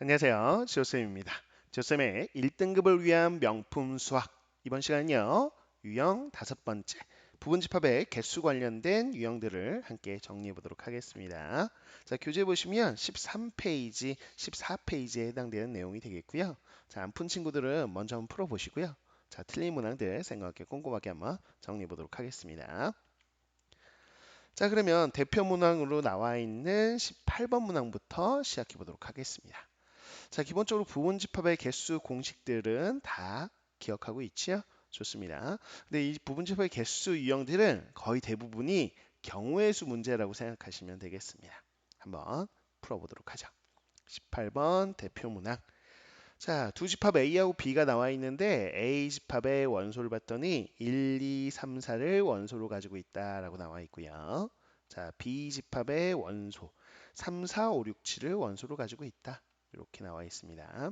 안녕하세요. 지호쌤입니다. 지호쌤의 1등급을 위한 명품 수학. 이번 시간은요. 유형 다섯 번째. 부분집합의 개수 관련된 유형들을 함께 정리해 보도록 하겠습니다. 자, 교재 보시면 13페이지, 14페이지에 해당되는 내용이 되겠고요. 자, 안 푼 친구들은 먼저 한번 풀어 보시고요. 자, 틀린 문항들 생각하게 꼼꼼하게 한번 정리해 보도록 하겠습니다. 자, 그러면 대표 문항으로 나와 있는 18번 문항부터 시작해 보도록 하겠습니다. 자, 기본적으로 부분 집합의 개수 공식들은 다 기억하고 있지요? 좋습니다. 근데 이 부분 집합의 개수 유형들은 거의 대부분이 경우의 수 문제라고 생각하시면 되겠습니다. 한번 풀어보도록 하죠. 18번 대표 문항. 자, 두 집합 A하고 B가 나와 있는데 A 집합의 원소를 봤더니 1, 2, 3, 4를 원소로 가지고 있다라고 나와 있고요. 자, B 집합의 원소 3, 4, 5, 6, 7을 원소로 가지고 있다. 이렇게 나와 있습니다.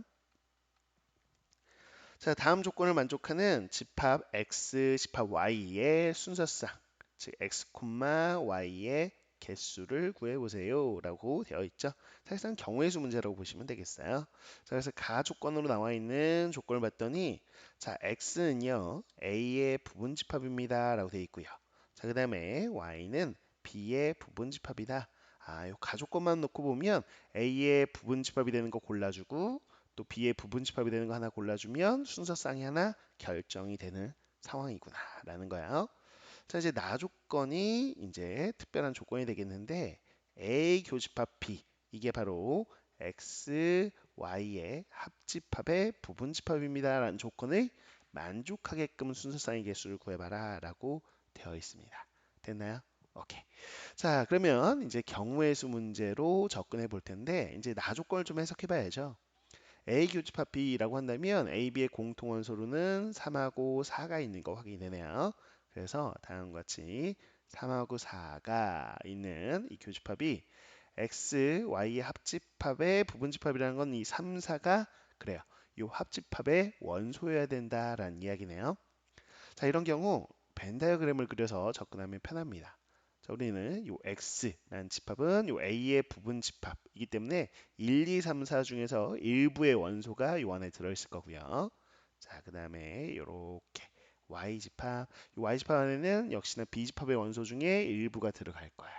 자, 다음 조건을 만족하는 집합 x, 집합 y의 순서상, 즉 x, y의 개수를 구해보세요 라고 되어 있죠. 사실상 경우의 수 문제라고 보시면 되겠어요. 자, 그래서 가 조건으로 나와 있는 조건을 봤더니 자, x는요 a의 부분집합입니다 라고 되어 있고요. 자, 그 다음에 y는 b의 부분집합이다. 아, 요 가족 것만 놓고 보면 A의 부분집합이 되는 거 골라주고 또 B의 부분집합이 되는 거 하나 골라주면 순서쌍이 하나 결정이 되는 상황이구나 라는 거예요. 자 이제 나 조건이 이제 특별한 조건이 되겠는데 A 교집합 B 이게 바로 X, Y의 합집합의 부분집합입니다 라는 조건을 만족하게끔 순서쌍의 개수를 구해봐라 라고 되어 있습니다. 됐나요? 오케이. 자, 그러면 이제 경우의 수 문제로 접근해 볼 텐데 이제 나 조건을 좀 해석해 봐야죠. A 교집합 B라고 한다면 A, B의 공통 원소로는 3하고 4가 있는 거 확인되네요. 그래서 다음과 같이 3하고 4가 있는 이 교집합이 X, Y의 합집합의 부분집합이라는 건 이 3, 4가 그래요. 이 합집합의 원소여야 된다라는 이야기네요. 자, 이런 경우 벤 다이어그램을 그려서 접근하면 편합니다. 자, 우리는 요 x라는 집합은 요 a의 부분 집합이기 때문에 1, 2, 3, 4 중에서 일부의 원소가 요 안에 들어있을 거고요. 자, 그 다음에 이렇게 y 집합, 이 y 집합 안에는 역시나 b 집합의 원소 중에 일부가 들어갈 거야.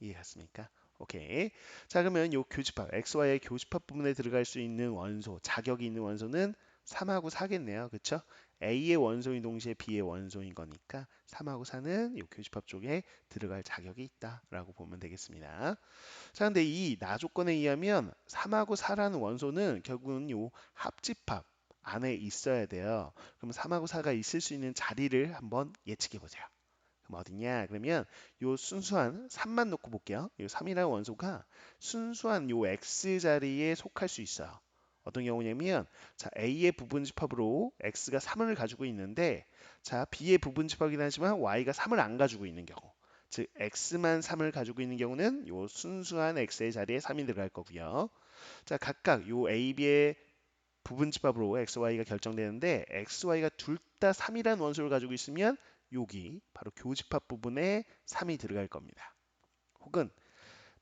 이해갔습니까? 오케이. 자, 그러면 요 교집합, xy의 교집합 부분에 들어갈 수 있는 원소, 자격이 있는 원소는 3하고 4겠네요. 그쵸? A의 원소인 동시에 B의 원소인 거니까 3하고 4는 이 교집합 쪽에 들어갈 자격이 있다라고 보면 되겠습니다. 자, 근데 이 나 조건에 의하면 3하고 4라는 원소는 결국은 요 합집합 안에 있어야 돼요. 그럼 3하고 4가 있을 수 있는 자리를 한번 예측해 보세요. 그럼 어디냐? 그러면 요 순수한 3만 놓고 볼게요. 요 3이라는 원소가 순수한 요 x 자리에 속할 수 있어요. 어떤 경우냐면 자 A의 부분집합으로 X가 3을 가지고 있는데 자 B의 부분집합이긴 하지만 Y가 3을 안 가지고 있는 경우 즉 X만 3을 가지고 있는 경우는 요 순수한 X의 자리에 3이 들어갈 거고요. 자 각각 요 A, B의 부분집합으로 X, Y가 결정되는데 X, Y가 둘 다 3이라는 원소를 가지고 있으면 여기 바로 교집합 부분에 3이 들어갈 겁니다. 혹은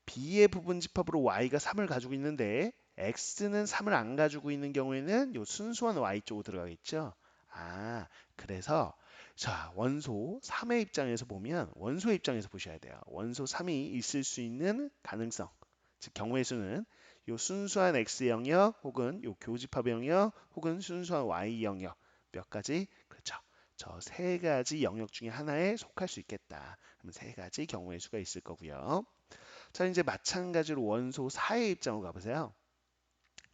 B의 부분집합으로 Y가 3을 가지고 있는데 x는 3을 안 가지고 있는 경우에는 요 순수한 y 쪽으로 들어가겠죠. 아, 그래서 자, 원소 3의 입장에서 보면 원소의 입장에서 보셔야 돼요. 원소 3이 있을 수 있는 가능성. 즉 경우의 수는 요 순수한 x 영역 혹은 요 교집합 영역 혹은 순수한 y 영역 몇 가지 그렇죠. 저 세 가지 영역 중에 하나에 속할 수 있겠다. 그럼 세 가지 경우의 수가 있을 거고요. 자, 이제 마찬가지로 원소 4의 입장으로 가보세요.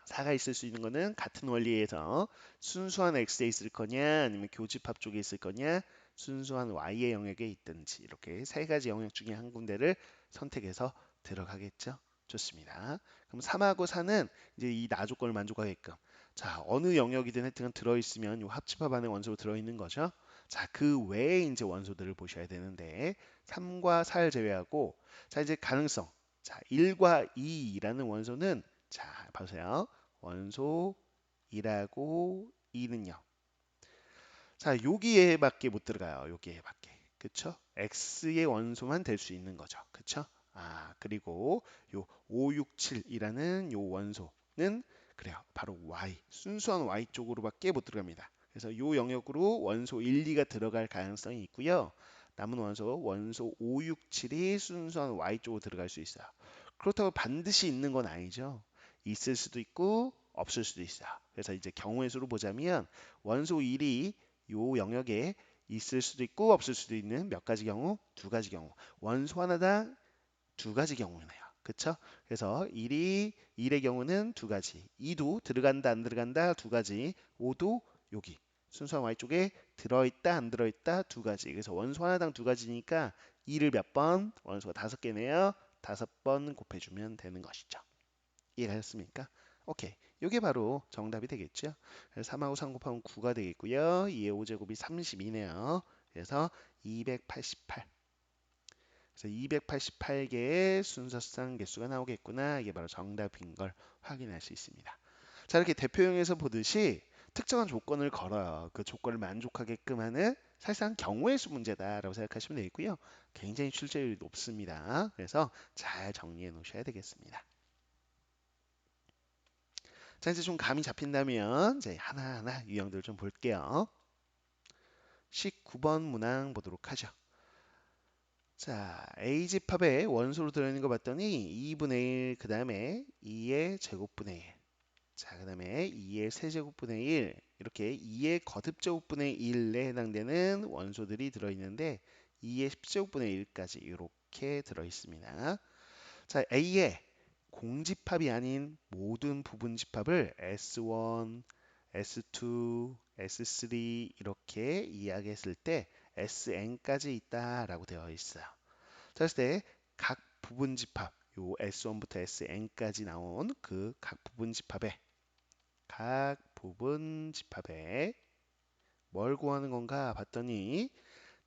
4가 있을 수 있는 거는 같은 원리에서 순수한 x에 있을 거냐 아니면 교집합 쪽에 있을 거냐 순수한 y의 영역에 있든지 이렇게 세 가지 영역 중에 한 군데를 선택해서 들어가겠죠. 좋습니다. 그럼 3하고 4는 이제 이 나 조건을 만족하게끔 자 어느 영역이든 하여튼 들어있으면 이 합집합 안에 원소로 들어있는 거죠. 자 그 외에 이제 원소들을 보셔야 되는데 3과 4를 제외하고 자 이제 가능성 자 1과 2라는 원소는 자 보세요. 원소 2라고 2는요. 자, 여기에 밖에 못 들어가요. 여기에 밖에. 그쵸? x의 원소만 될 수 있는 거죠. 그쵸? 아, 그리고 요 567이라는 요 원소. 영역은 그래요. 바로 y 순수한 y 쪽으로밖에 못 들어갑니다. 그래서 이 영역으로 원소 1, 2가 들어갈 가능성이 있고요. 남은 원소 원소 5, 6, 7이 순수한 y 쪽으로 들어갈 수 있어요. 그렇다고 반드시 있는 건 아니죠. 있을 수도 있고 없을 수도 있어요. 그래서 이제 경우의 수로 보자면 원소 1이 요 영역에 있을 수도 있고 없을 수도 있는 몇 가지 경우? 두 가지 경우. 원소 하나당 두 가지 경우네요. 그쵸? 그래서 1이 1의 경우는 두 가지. 2도 들어간다 안 들어간다 두 가지. 5도 여기 순수한 y쪽에 들어있다 안 들어있다 두 가지. 그래서 원소 하나당 두 가지니까 2를 몇 번? 원소가 다섯 개네요. 다섯 번 곱해주면 되는 것이죠. 이해가셨습니까? 오케이. 이게 바로 정답이 되겠죠. 3하고 3 곱하면 9가 되겠고요. 2의 5제곱이 32네요. 그래서 288. 그래서 288개의 순서상 개수가 나오겠구나. 이게 바로 정답인 걸 확인할 수 있습니다. 자, 이렇게 대표형에서 보듯이 특정한 조건을 걸어요. 그 조건을 만족하게끔 하는 사실상 경우의 수 문제다라고 생각하시면 되겠고요. 굉장히 출제율이 높습니다. 그래서 잘 정리해 놓으셔야 되겠습니다. 자, 이제 좀 감이 잡힌다면 이제 하나하나 유형들을 좀 볼게요. 19번 문항 보도록 하죠. 자, A집합에 원소로 들어있는 거 봤더니 2분의 1, 그 다음에 2의 제곱분의 1. 자, 그 다음에 2의 세제곱분의 1. 이렇게 2의 거듭제곱분의 1에 해당되는 원소들이 들어있는데 2의 10제곱분의 1까지 이렇게 들어있습니다. 자, A의 공집합이 아닌 모든 부분 집합을 S1, S2, S3 이렇게 이야기했을 때 SN까지 있다라고 되어 있어요. 자, 그랬을 때 각 부분 집합 요 S1부터 SN까지 나온 그 각 부분 집합에 각 부분 집합에 뭘 구하는 건가 봤더니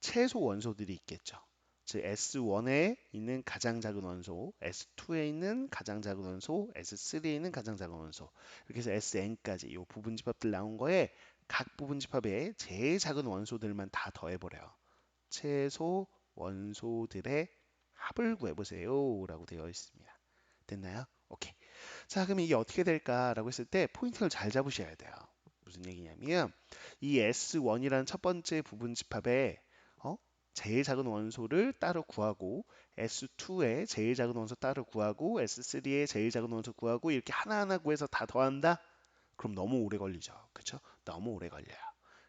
최소 원소들이 있겠죠. 즉 S1에 있는 가장 작은 원소, S2에 있는 가장 작은 원소, S3에 있는 가장 작은 원소 이렇게 해서 SN까지 이 부분 집합들 나온 거에 각 부분 집합에 제일 작은 원소들만 다 더해버려요. 최소 원소들의 합을 구해보세요 라고 되어 있습니다. 됐나요? 오케이. 자 그럼 이게 어떻게 될까라고 했을 때 포인트를 잘 잡으셔야 돼요. 무슨 얘기냐면 이 S1이라는 첫 번째 부분 집합에 제일 작은 원소를 따로 구하고 S2의 제일 작은 원소 따로 구하고 S3의 제일 작은 원소 구하고 이렇게 하나하나 구해서 다 더한다? 그럼 너무 오래 걸리죠. 그렇죠? 너무 오래 걸려요.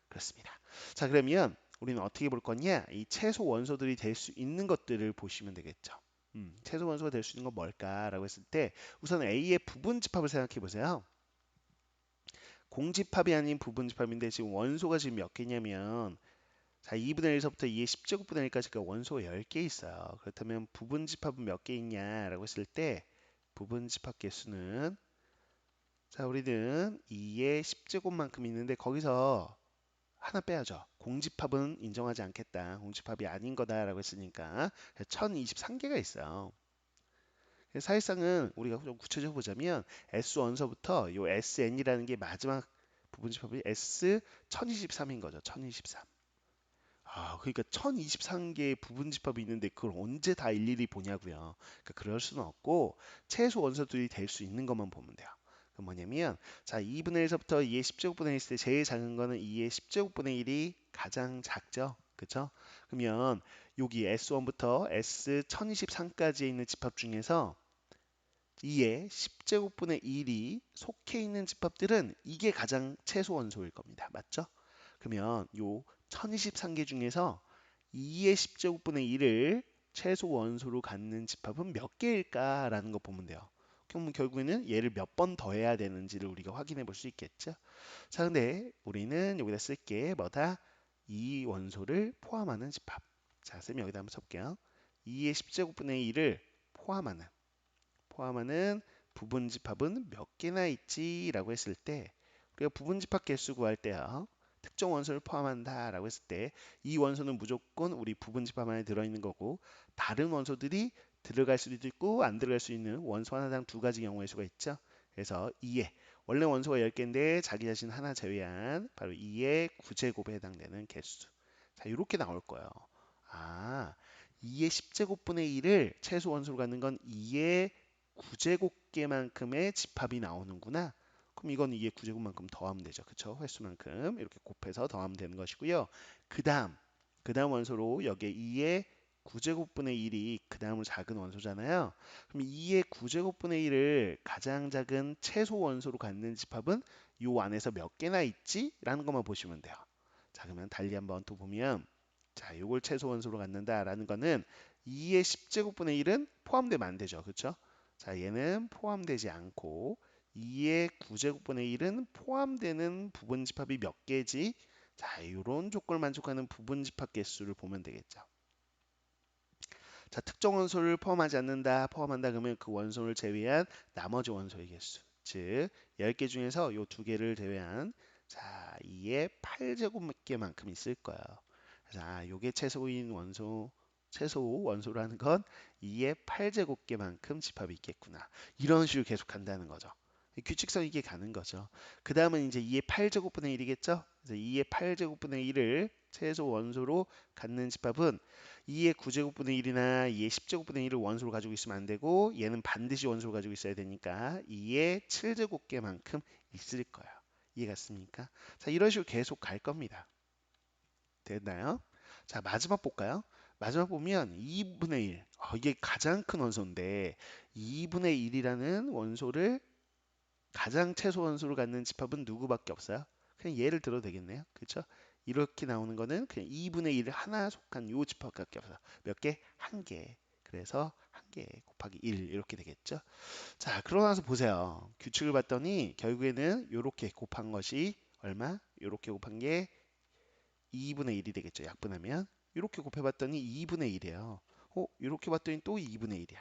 그렇습니다. 자 그러면 우리는 어떻게 볼 거냐? 이 최소 원소들이 될 수 있는 것들을 보시면 되겠죠. 음, 최소 원소가 될 수 있는 건 뭘까라고 했을 때 우선 A의 부분 집합을 생각해 보세요. 공집합이 아닌 부분 집합인데 지금 원소가 지금 몇 개냐면 자, 2분의 1에서부터 2의 10제곱분의 1까지가 원소가 10개 있어요. 그렇다면 부분 집합은 몇 개 있냐라고 했을 때 부분 집합 개수는 자, 우리는 2의 10제곱만큼 있는데 거기서 하나 빼야죠. 공집합은 인정하지 않겠다. 공집합이 아닌 거다라고 했으니까 1023개가 있어요. 사실상은 우리가 좀 구체적으로 보자면 S 원서부터 요 SN이라는 게 마지막 부분 집합이 S 1023인 거죠. 1023. 아, 그러니까 1023개의 부분 집합이 있는데 그걸 언제 다 일일이 보냐고요. 그러니까 그럴 수는 없고 최소 원소들이 될 수 있는 것만 보면 돼요. 그 뭐냐면 자 2분의 1에서부터 2의 10제곱분의 1 있을 때 제일 작은 거는 2의 10제곱분의 1이 가장 작죠. 그쵸? 그러면 여기 S1부터 S1023까지에 있는 집합 중에서 2의 10제곱분의 1이 속해 있는 집합들은 이게 가장 최소 원소일 겁니다. 맞죠? 그러면 요 1023개 중에서 2의 10제곱분의 1을 최소 원소로 갖는 집합은 몇 개일까라는 거 보면 돼요. 그럼 결국에는 얘를 몇 번 더 해야 되는지를 우리가 확인해 볼 수 있겠죠. 자, 근데 우리는 여기다 쓸게 뭐다? 이 원소를 포함하는 집합. 자, 쌤이 여기다 한번 써볼게요. 2의 10제곱분의 1을 포함하는 포함하는 부분 집합은 몇 개나 있지 라고 했을 때 우리가 부분 집합 개수 구할 때요. 특정 원소를 포함한다라고 했을 때 이 원소는 무조건 우리 부분 집합 안에 들어있는 거고 다른 원소들이 들어갈 수도 있고 안 들어갈 수 있는 원소 하나당 두 가지 경우의 수가 있죠. 그래서 2의 원래 원소가 10개인데 자기 자신 하나 제외한 바로 2의 9제곱에 해당되는 개수. 자, 이렇게 나올 거예요. 아, 2의 10제곱분의 1을 최소 원소로 갖는 건 2의 9제곱개만큼의 집합이 나오는구나. 그럼 이건 2의 9제곱만큼 더하면 되죠. 그쵸? 횟수만큼 이렇게 곱해서 더하면 되는 것이고요. 그 다음, 그 다음 원소로 여기에 2의 9제곱분의 1이 그 다음으로 작은 원소잖아요. 그럼 2의 9제곱분의 1을 가장 작은 최소 원소로 갖는 집합은 요 안에서 몇 개나 있지? 라는 것만 보시면 돼요. 자, 그러면 달리 한번 또 보면 자, 요걸 최소 원소로 갖는다라는 거는 2의 10제곱분의 1은 포함되면 안 되죠. 그렇죠? 자, 얘는 포함되지 않고 2의 9제곱분의 1은 포함되는 부분 집합이 몇 개지? 자, 이런 조건을 만족하는 부분 집합 개수를 보면 되겠죠. 자, 특정 원소를 포함하지 않는다, 포함한다 그러면 그 원소를 제외한 나머지 원소의 개수. 즉, 10개 중에서 요 두 개를 제외한 자, 2의 8제곱개만큼 있을 거예요. 자, 요게 최소인 원소, 최소 원소라는 건 2의 8제곱개만큼 집합이 있겠구나. 이런 식으로 계속 간다는 거죠. 규칙성 이게 가는 거죠. 그 다음은 이제 2의 8제곱분의 1이겠죠? 그래서 2의 8제곱분의 1을 최소 원소로 갖는 집합은 2의 9제곱분의 1이나 2의 10제곱분의 1을 원소로 가지고 있으면 안 되고 얘는 반드시 원소로 가지고 있어야 되니까 2의 7제곱개만큼 있을 거예요. 이해갔습니까? 자, 이런 식으로 계속 갈 겁니다. 됐나요? 자, 마지막 볼까요? 마지막 보면 2분의 1. 어, 이게 가장 큰 원소인데 2분의 1이라는 원소를 가장 최소 원소로 갖는 집합은 누구밖에 없어요? 그냥 예를 들어도 되겠네요. 그렇죠? 이렇게 나오는 거는 그냥 2분의 1 하나 속한 요 집합밖에 없어요. 몇 개? 한 개. 그래서 한 개 곱하기 1 이렇게 되겠죠. 자, 그러고 나서 보세요. 규칙을 봤더니 결국에는 이렇게 곱한 것이 얼마? 이렇게 곱한 게 2분의 1이 되겠죠. 약분하면. 이렇게 곱해봤더니 2분의 1이에요. 어, 이렇게 봤더니 또 2분의 1이야.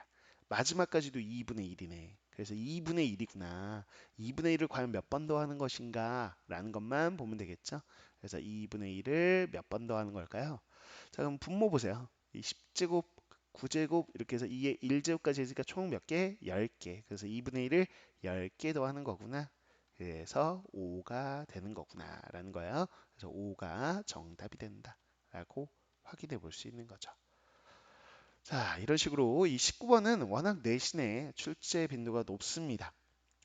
마지막까지도 2분의 1이네. 그래서 2분의 1이구나. 2분의 1을 과연 몇 번 더 하는 것인가? 라는 것만 보면 되겠죠. 그래서 2분의 1을 몇 번 더 하는 걸까요? 자, 그럼 분모 보세요. 이 10제곱, 9제곱 이렇게 해서 2의 1제곱까지 했으니까 총 몇 개? 10개. 그래서 2분의 1을 10개 더 하는 거구나. 그래서 5가 되는 거구나. 라는 거예요. 그래서 5가 정답이 된다. 라고 확인해 볼 수 있는 거죠. 자, 이런 식으로 이 19번은 워낙 내신의 출제 빈도가 높습니다.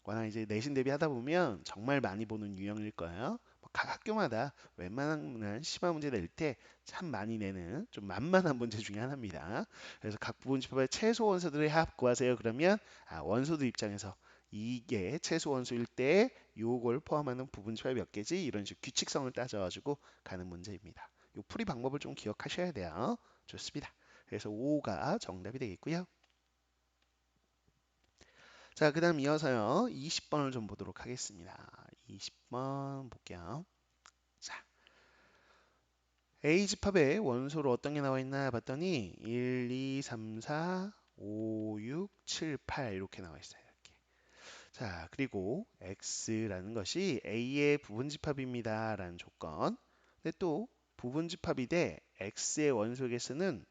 워낙 이제 내신 대비 하다 보면 정말 많이 보는 유형일 거예요. 뭐각 학교마다 웬만한 심화 문제 낼 때 참 많이 내는 좀 만만한 문제 중에 하나입니다. 그래서 각 부분 집합의 최소 원소들의 합 구하세요. 그러면 아, 원소들 입장에서 이게 최소 원소일 때 요걸 포함하는 부분 집합이 몇 개지? 이런 식으로 규칙성을 따져가지고 가는 문제입니다. 요 풀이 방법을 좀 기억하셔야 돼요. 좋습니다. 그래서 5가 정답이 되겠고요. 자, 그 다음 이어서요. 20번을 좀 보도록 하겠습니다. 20번 볼게요. 자, A 집합의 원소로 어떤 게 나와 있나 봤더니 1, 2, 3, 4, 5, 6, 7, 8 이렇게 나와 있어요. 자, 그리고 X라는 것이 A의 부분 집합입니다. 라는 조건. 근데 또 부분 집합이 돼 X의 원소 개수는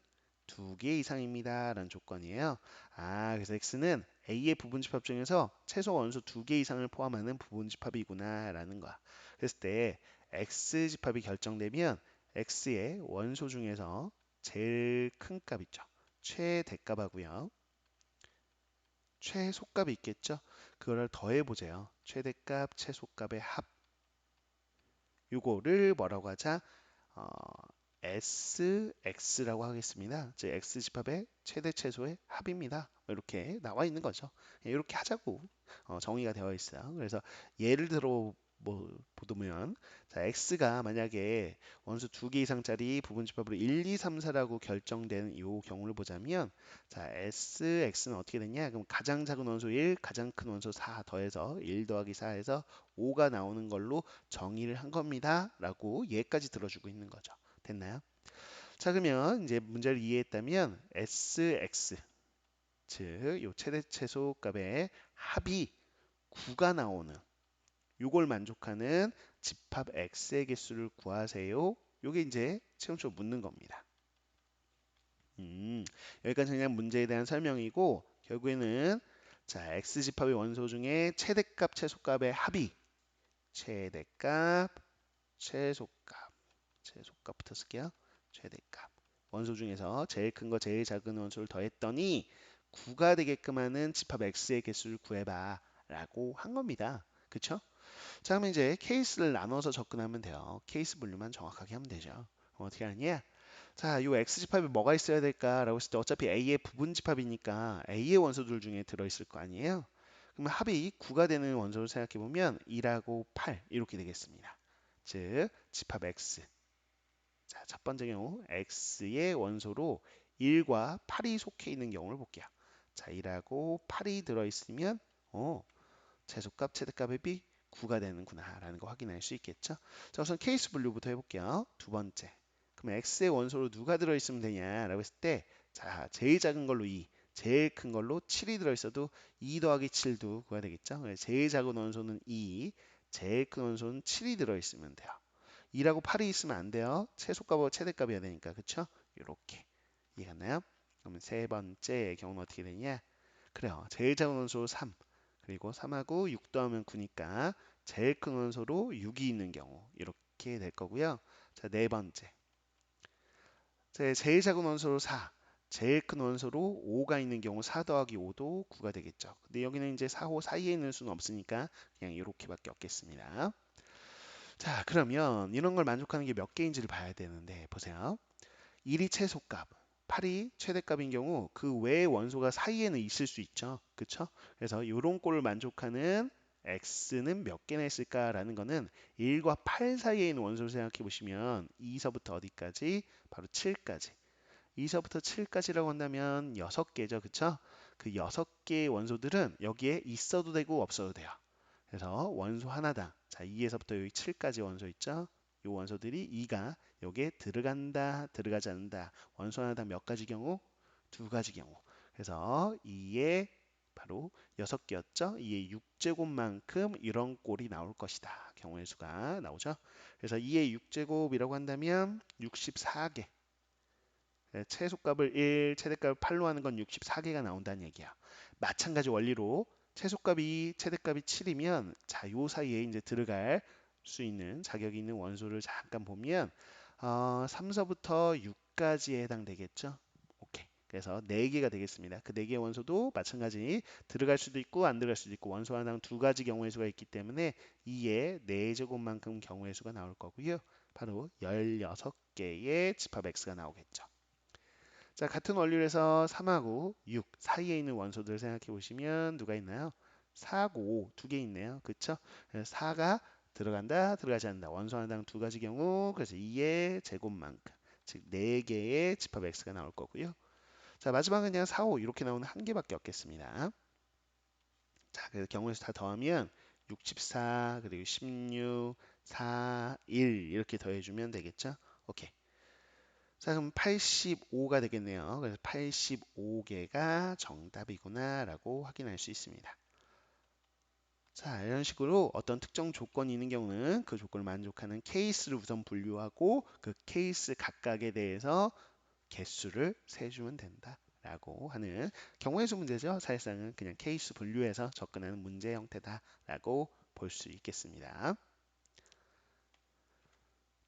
두 개 이상입니다. 라는 조건이에요. 아, 그래서 X는 A의 부분 집합 중에서 최소 원소 두개 이상을 포함하는 부분 집합이구나 라는 거야. 그랬을 때 X 집합이 결정되면 X의 원소 중에서 제일 큰 값 있죠. 최대값 하고요. 최소값이 있겠죠. 그거를 더해보세요. 최대값, 최소값의 합. 요거를 뭐라고 하자? 어, SX라고 하겠습니다. 즉 X 집합의 최대 최소의 합입니다. 이렇게 나와 있는 거죠. 이렇게 하자고 어, 정의가 되어 있어요. 그래서 예를 들어 뭐 보면 자, x가 만약에 원수 두 개 이상짜리 부분 집합으로 1, 2, 3, 4라고 결정된 이 경우를 보자면 자, sx는 어떻게 됐냐? 그럼 가장 작은 원소 1, 가장 큰 원소 4 더해서 1 더하기 4에서 5가 나오는 걸로 정의를 한 겁니다. 라고 얘까지 들어주고 있는 거죠. 됐나요? 자 그러면 이제 문제를 이해했다면 sx 즉요 최대 최소 값의 합이 9가 나오는 요걸 만족하는 집합 x의 개수를 구하세요. 요게 이제 체험적으로 묻는 겁니다. 음, 여기까지 그냥 문제에 대한 설명이고 결국에는 자 x 집합의 원소 중에 최대값 최소값의 합이 최대값 최소값 최소값 부터 쓸게요. 최대값 원소 중에서 제일 큰 거 제일 작은 원소를 더했더니 9가 되게끔 하는 집합 x의 개수를 구해봐 라고 한 겁니다. 그쵸? 자 그러면 이제 케이스를 나눠서 접근하면 돼요. 케이스 분류만 정확하게 하면 되죠. 어떻게 하냐? 자, 이 X집합에 뭐가 있어야 될까라고 했을 때 어차피 A의 부분 집합이니까 A의 원소들 중에 들어있을 거 아니에요? 그러면 합이 9가 되는 원소를 생각해 보면 2하고 8 이렇게 되겠습니다. 즉 집합 X. 자, 첫 번째 경우 X의 원소로 1과 8이 속해 있는 경우를 볼게요. 자, 1하고 8이 들어있으면 어, 최소값, 최대값의 비 9가 되는구나 라는 거 확인할 수 있겠죠. 자, 우선 케이스 분류부터 해볼게요. 두 번째. 그럼 x의 원소로 누가 들어있으면 되냐 라고 했을 때 자, 제일 작은 걸로 2, 제일 큰 걸로 7이 들어있어도 2 더하기 7도 구해야 되겠죠. 제일 작은 원소는 2, 제일 큰 원소는 7이 들어있으면 돼요. 2라고 8이 있으면 안 돼요. 최소값하고 최대값이어야 되니까. 그쵸? 이렇게. 이해갔나요? 그러면 세 번째 경우는 어떻게 되냐? 그래요. 제일 작은 원소 3. 그리고 3하고 6 더하면 9니까 제일 큰 원소로 6이 있는 경우 이렇게 될 거고요. 자, 네 번째. 제일 작은 원소로 4, 제일 큰 원소로 5가 있는 경우 4 더하기 5도 9가 되겠죠. 근데 여기는 이제 4, 5 사이에 있는 수는 없으니까 그냥 이렇게밖에 없겠습니다. 자, 그러면 이런 걸 만족하는 게 몇 개인지를 봐야 되는데 보세요. 1이 최소값, 8이 최대값인 경우 그 외의 원소가 사이에는 있을 수 있죠. 그쵸? 그래서 이런 꼴을 만족하는 x는 몇 개나 있을까라는 거는 1과 8 사이에 있는 원소를 생각해 보시면 2서부터 어디까지? 바로 7까지. 2서부터 7까지라고 한다면 6개죠. 그쵸? 그 6개의 원소들은 여기에 있어도 되고 없어도 돼요. 그래서 원소 하나당 자 2에서부터 여기 7까지 원소 있죠? 이 원소들이 2가 여기에 들어간다, 들어가지 않는다. 원소 하나당 몇 가지 경우? 두 가지 경우. 그래서 2의 바로 6개였죠. 2의 6제곱만큼 이런 꼴이 나올 것이다. 경우의 수가 나오죠. 그래서 2의 6제곱이라고 한다면 64개. 최소값을 1, 최대값을 8로 하는 건 64개가 나온다는 얘기야. 마찬가지 원리로 최소값이 최대값이 7이면 자, 요 사이에 이제 들어갈 수 있는 자격이 있는 원소를 잠깐 보면 어, 3서부터 6까지에 해당되겠죠. 오케이. 그래서 4개가 되겠습니다. 그 4개의 원소도 마찬가지 들어갈 수도 있고 안 들어갈 수도 있고 원소 하나당 두 가지 경우의 수가 있기 때문에 2의 4제곱만큼 경우의 수가 나올 거고요. 바로 16개의 집합 x가 나오겠죠. 자, 같은 원리로 해서 3하고 6 사이에 있는 원소들 생각해 보시면 누가 있나요? 4하고 5두 개 있네요. 그쵸? 4가 들어간다, 들어가지 않는다. 원소 하나당 두 가지 경우 그래서 2의 제곱만큼 즉 4개의 집합 x가 나올 거고요. 자, 마지막은 그냥 4, 5 이렇게 나오는 한 개밖에 없겠습니다. 자, 그래서 경우에서 다 더하면 64 그리고 16, 4, 1 이렇게 더해주면 되겠죠? 오케이. 자, 그럼 85가 되겠네요. 그래서 85개가 정답이구나라고 확인할 수 있습니다. 자, 이런 식으로 어떤 특정 조건이 있는 경우는 그 조건을 만족하는 케이스를 우선 분류하고 그 케이스 각각에 대해서 개수를 세주면 된다. 라고 하는 경우의 수 문제죠. 사실상은 그냥 케이스 분류해서 접근하는 문제 형태다라고 볼 수 있겠습니다.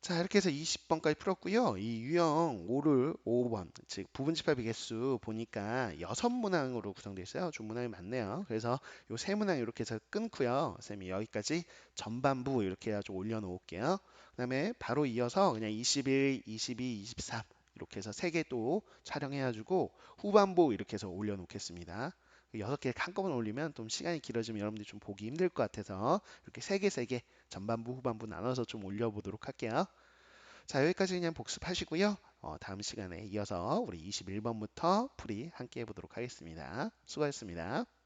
자 이렇게 해서 20번까지 풀었고요. 이 유형 5를 5번 즉 부분집합의 개수 보니까 6문항으로 구성되어 있어요. 좀 문항이 많네요. 그래서 이세 문항 이렇게 해서 끊고요. 쌤이 여기까지 전반부 이렇게 해가지고 올려놓을게요. 그 다음에 바로 이어서 그냥 21, 22, 23 이렇게 해서 세 개 또 촬영해가지고 후반부 이렇게 해서 올려놓겠습니다. 여섯 개 한꺼번에 올리면 좀 시간이 길어지면 여러분들이 좀 보기 힘들 것 같아서 이렇게 세 개 세 개 전반부 후반부 나눠서 좀 올려보도록 할게요. 자 여기까지 그냥 복습하시고요. 어, 다음 시간에 이어서 우리 21번부터 풀이 함께 해보도록 하겠습니다. 수고하셨습니다.